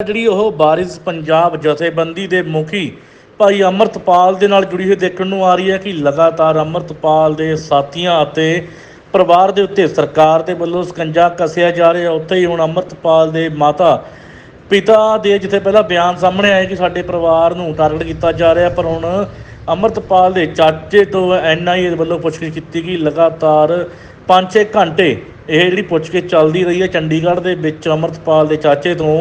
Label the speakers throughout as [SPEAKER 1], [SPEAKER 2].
[SPEAKER 1] ਜਿਹੜੀ ਉਹ ਬਾਰਿਸ ਪੰਜਾਬ ਜਥੇਬੰਦੀ ਦੇ ਮੁਖੀ ਭਾਈ ਅਮਰਤਪਾਲ ਦੇ ਨਾਲ ਜੁੜੀ ਹੋਈ ਦੇਖਣ ਨੂੰ ਆ ਰਹੀ ਹੈ ਕਿ ਲਗਾਤਾਰ ਅਮਰਤਪਾਲ ਦੇ ਸਾਥੀਆਂ ਅਤੇ ਪਰਿਵਾਰ ਦੇ ਉੱਤੇ ਸਰਕਾਰ ਦੇ ਵੱਲੋਂ ਸਕੰਜਾ ਕੱਸਿਆ ਜਾ ਰਿਹਾ। ਉੱਥੇ ਹੀ ਹੁਣ ਅਮਰਤਪਾਲ ਦੇ ਮਾਤਾ ਪਿਤਾ ਦੇ ਜਿੱਥੇ ਪਹਿਲਾਂ ਬਿਆਨ ਸਾਹਮਣੇ ਆਏ ਕਿ ਸਾਡੇ ਪਰਿਵਾਰ ਨੂੰ ਟਾਰਗੇਟ ਕੀਤਾ ਜਾ ਰਿਹਾ, ਪਰ ਹੁਣ ਅਮਰਤਪਾਲ ਦੇ ਚਾਚੇ ਤੋਂ ਐਨਆਈਏ ਵੱਲੋਂ ਪੁੱਛਗਿੱਛ ਕੀਤੀ ਗਈ। ਲਗਾਤਾਰ 5-6 ਘੰਟੇ ਇਹ ਜਿਹੜੀ ਪੁੱਛਗਿੱਛ ਚੱਲਦੀ ਰਹੀ ਹੈ। ਚੰਡੀਗੜ੍ਹ ਦੇ ਵਿੱਚ ਅਮਰਤਪਾਲ ਦੇ ਚਾਚੇ ਤੋਂ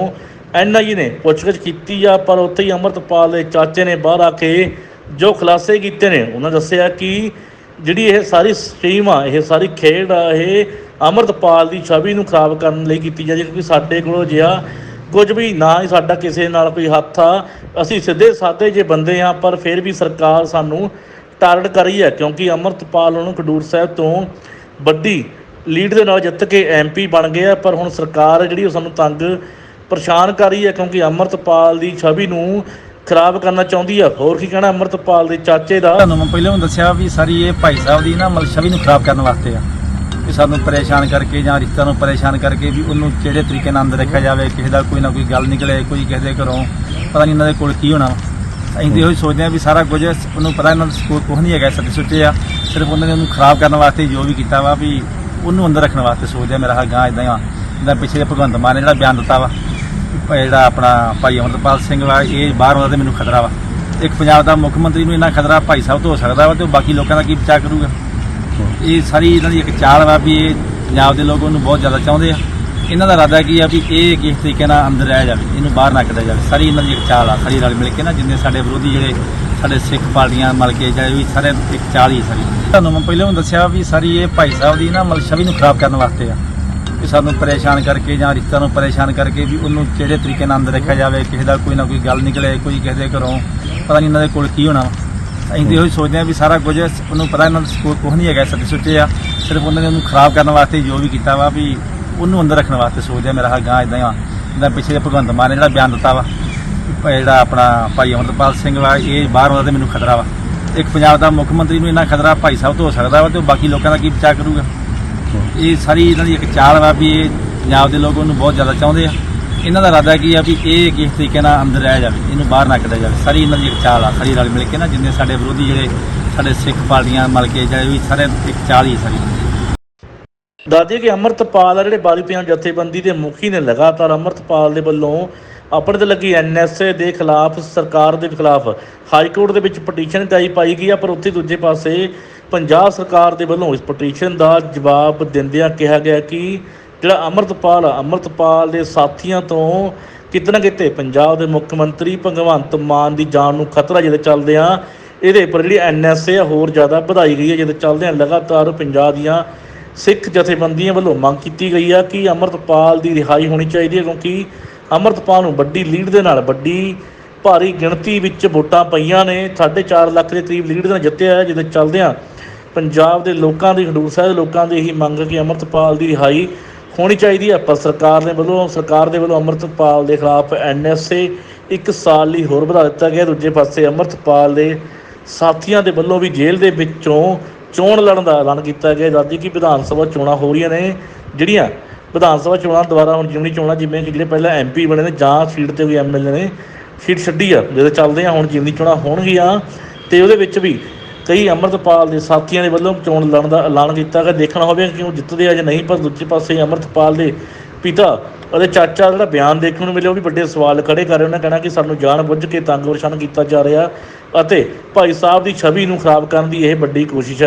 [SPEAKER 1] ਐਨਆਈਏ ਨੇ ਪੁੱਛਗਿੱਛ ਕੀਤੀ ਆ, ਪਰ ਉੱਥੇ ਹੀ ਅਮਰਤਪਾਲ ਦੇ ਚਾਚੇ ਨੇ ਬਾਹਰ ਆ ਕੇ ਜੋ ਖੁਲਾਸੇ ਕੀਤੇ ਨੇ, ਉਹਨਾਂ ਦੱਸਿਆ ਕਿ ਜਿਹੜੀ ਇਹ ਸਾਰੀ ਸਟ੍ਰੀਮ ਆ, ਇਹ ਸਾਰੀ ਖੇਡ ਆ, ਇਹ ਅਮਰਤਪਾਲ ਦੀ ਛਵੀ ਨੂੰ ਖਰਾਬ ਕਰਨ ਲਈ ਕੀਤੀ ਜਾਂਦੀ ਹੈ, ਕਿਉਂਕਿ ਸਾਡੇ ਕੋਲ ਜਿਹਾ ਕੁਝ ਵੀ ਨਾ ਹੀ ਸਾਡਾ ਕਿਸੇ ਨਾਲ ਕੋਈ ਹੱਥ ਆ, ਅਸੀਂ ਸਿੱਧੇ ਸਾਦੇ ਜੇ ਬੰਦੇ ਆ, ਪਰ ਫਿਰ ਵੀ ਸਰਕਾਰ ਸਾਨੂੰ ਟਾਰਗੇਟ ਕਰ ਰਹੀ ਹੈ, ਕਿਉਂਕਿ ਅਮਰਤਪਾਲ ਉਹਨੂੰ ਖਡੂਰ ਸਾਹਿਬ ਤੋਂ ਵੱਡੀ ਲੀਡ ਦੇ ਨਾਲ ਜਿੱਤ ਕੇ ਐਮਪੀ ਬਣ ਗਏ ਆ, ਪਰ ਹੁਣ ਸਰਕਾਰ ਜਿਹੜੀ ਉਹ ਸਾਨੂੰ ਤੰਗ ਪਰੇਸ਼ਾਨ ਕਰ ਰਹੀ ਹੈ ਕਿਉਂਕਿ ਅਮਰਤਪਾਲ ਦੀ ਛਵੀ ਨੂੰ ਖਰਾਬ ਕਰਨਾ ਚਾਹੁੰਦੀ ਆ ਹੋਰ ਕੀ ਕਹਿਣਾ ਅਮਰਤਪਾਲ ਦੇ ਚਾਚੇ ਦਾ?
[SPEAKER 2] ਤੁਹਾਨੂੰ ਮੈਂ ਪਹਿਲਾਂ ਵੀ ਦੱਸਿਆ ਵੀ ਸਾਰੀ ਇਹ ਭਾਈ ਸਾਹਿਬ ਦੀ ਨਾ ਮਤਲਬ ਛਵੀ ਨੂੰ ਖਰਾਬ ਕਰਨ ਵਾਸਤੇ ਆ। ਵੀ ਸਾਨੂੰ ਪਰੇਸ਼ਾਨ ਕਰਕੇ ਜਾਂ ਰਿਸ਼ਤਾ ਨੂੰ ਪਰੇਸ਼ਾਨ ਕਰਕੇ ਵੀ ਉਹਨੂੰ ਕਿਹੜੇ ਤਰੀਕੇ ਨਾਲ ਅੰਦਰ ਰੱਖਿਆ ਜਾਵੇ, ਕਿਸੇ ਦਾ ਕੋਈ ਨਾ ਕੋਈ ਗੱਲ ਨਿਕਲੇ, ਕੋਈ ਕਿਸੇ ਦੇ ਘਰੋਂ ਪਤਾ ਨਹੀਂ ਇਹਨਾਂ ਦੇ ਕੋਲ ਕੀ ਹੋਣਾ। ਅਸੀਂ ਤੇ ਉਹੀ ਸੋਚਦੇ ਆ ਵੀ ਸਾਰਾ ਕੁਝ ਉਹਨੂੰ ਪਤਾ ਇਹਨਾਂ ਦਾ ਕੋਲ ਕੁਝ ਨਹੀਂ ਹੈਗਾ ਸੱਚੇ ਸੁੱਚੇ ਆ। ਸਿਰਫ ਉਹਨਾਂ ਨੇ ਉਹਨੂੰ ਖਰਾਬ ਕਰਨ ਵਾਸਤੇ ਜੋ ਵੀ ਕੀਤਾ ਵਾ ਵੀ ਉਹਨੂੰ ਅੰਦਰ ਰੱਖਣ ਵਾਸਤੇ ਸੋਚਦੇ ਆ, ਮੇਰਾ ਹਾਲ ਗਾਂ ਇਦਾਂ ਆ ਜਿੱਦਾਂ ਪਿੱਛੇ ਭਗਵੰਤ ਮਾਨ ਨੇ ਜਿਹੜਾ ਬਿਆਨ ਦਿੱਤਾ ਵਾ। ਜਿਹੜਾ ਆਪਣਾ ਭਾਈ ਅਮਰਪਾਲ ਸਿੰਘ ਵਾ, ਇਹ ਬਾਹਰ ਆਉਂਦਾ ਤੇ ਮੈਨੂੰ ਖਤਰਾ ਵਾ। ਇੱਕ ਪੰਜਾਬ ਦਾ ਮੁੱਖ ਮੰਤਰੀ ਨੂੰ ਇੰਨਾ ਖਤਰਾ ਭਾਈ ਸਾਹਿਬ ਤੋਂ ਹੋ ਸਕਦਾ ਵਾ ਤੇ ਉਹ ਬਾਕੀ ਲੋਕਾਂ ਦਾ ਕੀ ਬਚਾਅ ਕਰੂਗਾ? ਇਹ ਸਾਰੀ ਇਹਨਾਂ ਦੀ ਇੱਕ ਚਾਲ ਵਾ ਵੀ ਇਹ ਪੰਜਾਬ ਦੇ ਲੋਕ ਉਹਨੂੰ ਬਹੁਤ ਜ਼ਿਆਦਾ ਚਾਹੁੰਦੇ ਆ। ਇਹਨਾਂ ਦਾ ਇਰਾਦਾ ਕੀ ਆ ਵੀ ਇਹ ਕਿਸ ਤਰੀਕੇ ਨਾਲ ਅੰਦਰ ਰਹਿ ਜਾਵੇ, ਇਹਨੂੰ ਬਾਹਰ ਨਾ ਕੱਢਿਆ ਜਾਵੇ। ਸਾਰੀ ਇਹਨਾਂ ਦੀ ਇੱਕ ਚਾਲ ਆ, ਸਾਰੀ ਰਲ ਮਿਲ ਕੇ ਨਾ ਜਿੰਨੇ ਸਾਡੇ ਵਿਰੋਧੀ ਜਿਹੜੇ ਸਾਡੇ ਸਿੱਖ ਪਾਰਟੀਆਂ ਮਿਲ ਕੇ ਜਿਹੜੇ ਵੀ ਸਾਰੇ ਇੱਕ ਚਾਲ ਹੀ ਸਾਰੀ। ਤੁਹਾਨੂੰ ਮੈਂ ਪਹਿਲਾਂ ਵੀ ਦੱਸਿਆ ਵੀ ਸਾਰੀ ਇਹ ਭਾਈ ਸਾਹਿਬ ਦੀ ਨਾ ਮਤਲਬ ਛਵੀ ਨੂੰ ਖਰਾਬ ਕਰਨ ਵਾਸਤੇ ਆ। ਕਿ ਸਾਨੂੰ ਪਰੇਸ਼ਾਨ ਕਰਕੇ ਜਾਂ ਰਿਸ਼ਤਾ ਨੂੰ ਪਰੇਸ਼ਾਨ ਕਰਕੇ ਵੀ ਉਹਨੂੰ ਕਿਹੜੇ ਤਰੀਕੇ ਨਾਲ ਅੰਦਰ ਰੱਖਿਆ ਜਾਵੇ, ਕਿਸੇ ਦਾ ਕੋਈ ਨਾ ਕੋਈ ਗੱਲ ਨਿਕਲੇ, ਕੋਈ ਕਿਸੇ ਦੇ ਘਰੋਂ, ਪਤਾ ਨਹੀਂ ਇਹਨਾਂ ਦੇ ਕੋਲ ਕੀ ਹੋਣਾ। ਅਸੀਂ ਤੇ ਇਹੋ ਸੋਚਦੇ ਆ ਵੀ ਸਾਰਾ ਕੁਝ ਉਹਨੂੰ ਪਤਾ ਇਹਨਾਂ ਦਾ ਕੋਲ ਕੁਝ ਨਹੀਂ ਹੈਗਾ ਸੱਚੇ ਸੁੱਚੇ ਆ, ਸਿਰਫ ਉਹਨਾਂ ਨੇ ਉਹਨੂੰ ਖਰਾਬ ਕਰਨ ਵਾਸਤੇ ਜੋ ਵੀ ਕੀਤਾ ਵਾ ਵੀ ਉਹਨੂੰ ਅੰਦਰ ਰੱਖਣ ਵਾਸਤੇ ਸੋਚਦੇ ਆ, ਮੇਰਾ ਹਾਲ ਗਾਂ ਇਦਾਂ ਆ। ਜਿੱਦਾਂ ਪਿੱਛੇ ਭਗਵੰਤ ਮਾਨ ਨੇ ਜਿਹੜਾ ਬਿਆਨ ਦਿੱਤਾ ਵਾ ਜਿਹੜਾ ਆਪਣਾ ਭਾਈ ਅਮਰਪਾਲ ਸਿੰਘ ਵਾ, ਇਹ ਬਾਹਰ ਆਉਂਦਾ ਤੇ ਮੈਨੂੰ ਖਤਰਾ ਵਾ। ਇੱਕ ਪੰਜਾਬ ਦਾ ਮੁੱਖ ਮੰਤਰੀ ਨੂੰ ਇੰਨਾ ਖਤਰਾ ਭਾਈ ਸਾਹਿਬ ਤੋਂ ਹੋ ਸਕਦਾ ਵਾ ਤੇ ਉਹ ਬਾਕੀ ਲੋਕਾਂ ਦਾ ਕੀ ਬਚਾ ਕਰੂਗਾ? ਇਹ ਸਾਰੀ ਇਹਨਾਂ ਦੀ ਇੱਕ ਚਾਲ ਵਾ ਵੀ ਇਹ ਪੰਜਾਬ ਦੇ ਲੋਕ ਉਹਨੂੰ ਬਹੁਤ ਜ਼ਿਆਦਾ ਚਾਹੁੰਦੇ ਆ। ਇਹਨਾਂ ਦਾ ਇਰਾਦਾ ਕੀ ਆ ਵੀ ਇਹ ਕਿਸ ਤਰੀਕੇ ਨਾਲ ਅੰਦਰ ਰਹਿ ਜਾਵੇ, ਇਹਨੂੰ ਬਾਹਰ ਨਾ ਕੱਢਿਆ ਜਾਵੇ। ਸਾਰੀ ਇਹਨਾਂ ਦੀ ਇੱਕ ਚਾਲ ਆ, ਸਾਰੀ ਰਲ ਮਿਲ ਕੇ ਨਾ ਜਿੰਨੇ ਸਾਡੇ ਵਿਰੋਧੀ ਜਿਹੜੇ ਸਾਡੇ ਸਿੱਖ ਪਾਰਟੀਆਂ ਮਿਲ ਕੇ ਜਿਹੜੇ ਵੀ ਸਾਰੇ ਇੱਕ ਚਾਲ ਹੀ ਸਾਰੀ।
[SPEAKER 1] ਦੱਸਦੇ ਕਿ ਅਮਰਤਪਾਲ ਆ ਜਿਹੜੇ ਬਾਲੀ ਪੰਜਾਬ ਜਥੇਬੰਦੀ ਦੇ ਮੁਖੀ ਨੇ ਲਗਾਤਾਰ ਅਮਰਤਪਾਲ ਦੇ ਵੱਲੋਂ ਆਪਣੇ ਤੇ ਲੱਗੀ ਐਨਐਸਏ ਦੇ ਖਿਲਾਫ, ਸਰਕਾਰ ਦੇ ਖਿਲਾਫ ਹਾਈ ਕੋਰਟ ਦੇ ਵਿੱਚ ਪਟੀਸ਼ਨ ਦਾਈ ਪਾਈ ਗਈ ਆ, ਪਰ ਉੱਥੇ ਦੂਜੇ ਪਾਸੇ ਪੰਜਾਬ ਸਰਕਾਰ ਦੇ ਵੱਲੋਂ ਇਸ ਪਟੀਸ਼ਨ ਦਾ ਜਵਾਬ ਦਿੰਦਿਆਂ ਕਿਹਾ ਗਿਆ ਕਿ ਜਿਹੜਾ ਅਮਰਤਪਾਲ ਆ, ਅਮਰਤਪਾਲ ਦੇ ਸਾਥੀਆਂ ਤੋਂ ਕਿਤੇ ਨਾ ਕਿਤੇ ਪੰਜਾਬ ਦੇ ਮੁੱਖ ਮੰਤਰੀ ਭਗਵੰਤ ਮਾਨ ਦੀ ਜਾਨ ਨੂੰ ਖਤਰਾ ਜਿਹਦੇ ਚੱਲਦੇ ਆ, ਇਹਦੇ ਪਰ ਜਿਹੜੀ ਐਨਐਸਏ ਹੋਰ ਜ਼ਿਆਦਾ ਵਧਾਈ ਗਈ ਹੈ ਜਿਹਦੇ ਚੱਲਦੇ ਆ ਲਗਾਤਾਰ ਪੰਜਾਬ ਦੀਆਂ ਸਿੱਖ ਜਥੇਬੰਦੀਆਂ ਵੱਲੋਂ ਮੰਗ ਕੀਤੀ ਗਈ ਆ ਕਿ ਅਮਰਤਪਾਲ ਦੀ ਰਿਹਾਈ ਹੋਣੀ ਚਾਹੀਦੀ ਹੈ ਕਿਉਂਕਿ ਅਮਰਤਪਾਲ ਨੂੰ ਵੱਡੀ ਲੀਡ ਦੇ ਨਾਲ ਵੱਡੀ ਭਾਰੀ ਗਿਣਤੀ ਵਿੱਚ ਵੋਟਾਂ ਪਈਆਂ ਨੇ। 4.5 ਲੱਖ ਦੇ ਕਰੀਬ ਲੀਡ ਦੇ ਨਾਲ ਜਿੱਤਿਆ ਹੈ, ਜਿਹਦੇ ਚੱਲਦਿਆਂ ਪੰਜਾਬ ਦੇ ਲੋਕਾਂ ਦੀ ਖਡੂਰ ਸਾਹਿਬ ਦੇ ਲੋਕਾਂ ਦੀ ਇਹੀ ਮੰਗ ਹੈ ਕਿ ਅਮਰਤਪਾਲ ਦੀ ਰਿਹਾਈ ਹੋਣੀ ਚਾਹੀਦੀ ਹੈ। ਪਰ ਸਰਕਾਰ ਨੇ ਵੱਲੋਂ, ਸਰਕਾਰ ਦੇ ਵੱਲੋਂ ਅਮਰਤਪਾਲ ਦੇ ਖਿਲਾਫ ਐਨਐਸਏ ਇੱਕ ਸਾਲ ਲਈ ਹੋਰ ਵਧਾ ਦਿੱਤਾ ਗਿਆ। ਦੂਜੇ ਪਾਸੇ ਅਮਰਤਪਾਲ ਦੇ ਸਾਥੀਆਂ ਦੇ ਵੱਲੋਂ ਵੀ ਜੇਲ੍ਹ ਦੇ ਵਿੱਚੋਂ ਚੋਣ ਲੜਨ ਦਾ ਐਲਾਨ ਕੀਤਾ ਗਿਆ ਜਦ ਕਿ ਵਿਧਾਨ ਸਭਾ ਚੋਣਾਂ ਹੋ ਰਹੀਆਂ ਨੇ, ਜਿਹੜੀਆਂ ਵਿਧਾਨ ਸਭਾ ਚੋਣਾਂ ਦੁਆਰਾ ਹੁਣ ਜਿਮਣੀ ਚੋਣਾਂ, ਜਿਵੇਂ ਕਿ ਜਿਹੜੇ ਪਹਿਲਾਂ ਐਮਪੀ ਬਣੇ ਨੇ, ਜਾਂ ਸੀਟ ਤੇ ਕੋਈ ਐਮਐਲਏ ਨੇ, ਸੀਟ ਛੱਡੀ ਆ, ਜਿਹਦੇ ਚੱਲਦੇ ਆ, ਹੁਣ ਜਿਮਣੀ ਚੋਣਾਂ ਹੋਣਗੀਆਂ। ਤੇ ਉਹਦੇ ਵਿੱਚ ਵੀ ਕਈ ਅੰਮ੍ਰਿਤਪਾਲ ਦੇ ਸਾਥੀਆਂ ਦੇ ਵੱਲੋਂ ਚੋਣ ਲੜਨ ਦਾ ਐਲਾਨ ਕੀਤਾ। ਗਿਆ ਦੇਖਣਾ ਹੋਵੇਗਾ ਕਿ ਉਹ ਜਿੱਤਦੇ ਆ ਜਾਂ ਨਹੀਂ, ਪਰ ਦੂਜੇ ਪਾਸੇ ਅੰਮ੍ਰਿਤਪਾਲ ਦੇ ਪਿਤਾ ਅਤੇ ਚਾਚਾ ਜਿਹੜਾ ਬਿਆਨ ਦੇਖਣ ਨੂੰ ਮਿਲਿਆ, ਉਹ ਵੀ ਵੱਡੇ ਸਵਾਲ ਖੜੇ ਕਰ ਰਹੇ ਉਹਨਾਂ ਕਹਿਣਾ ਕਿ ਸਾਨੂੰ ਜਾਣ ਬੁੱਝ ਕੇ ਤੰਗ ਪਰੇਸ਼ਾਨ ਕੀਤਾ ਜਾ ਰਿਹਾ ਅਤੇ ਭਾਈ ਸਾਹਿਬ ਦੀ ਛਵੀ ਨੂੰ ਖਰਾਬ ਕਰਨ ਦੀ ਇਹ ਵੱਡੀ ਕੋਸ਼ਿਸ਼ ਹੈ।